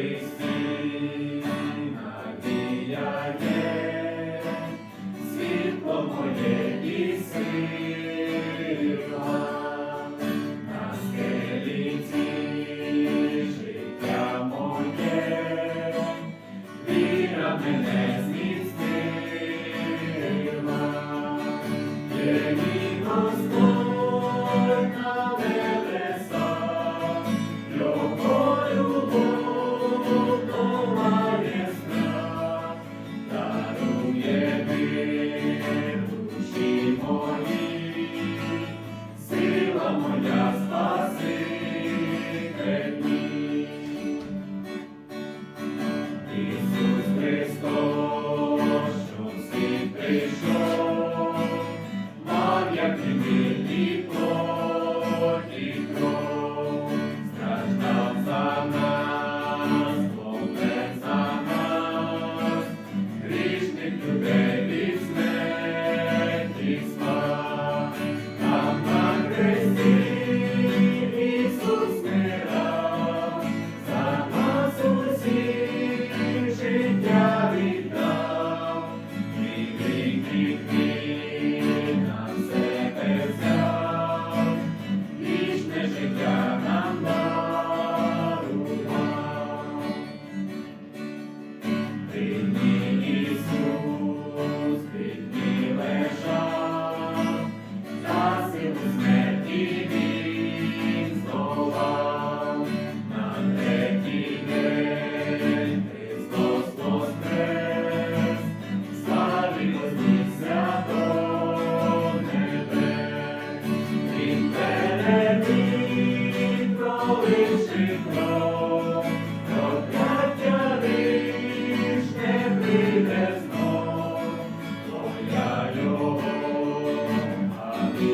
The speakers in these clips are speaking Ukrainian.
Христина віяє, світло моє і сила, на скеліці життя моє, віра мене. can be.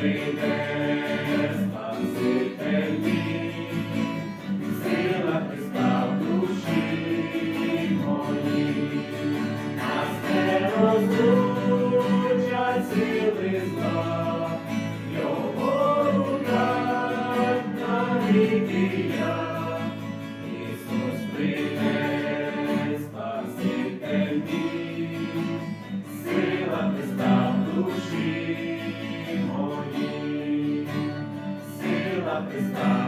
Спаситель мій, сила Христа в душі. is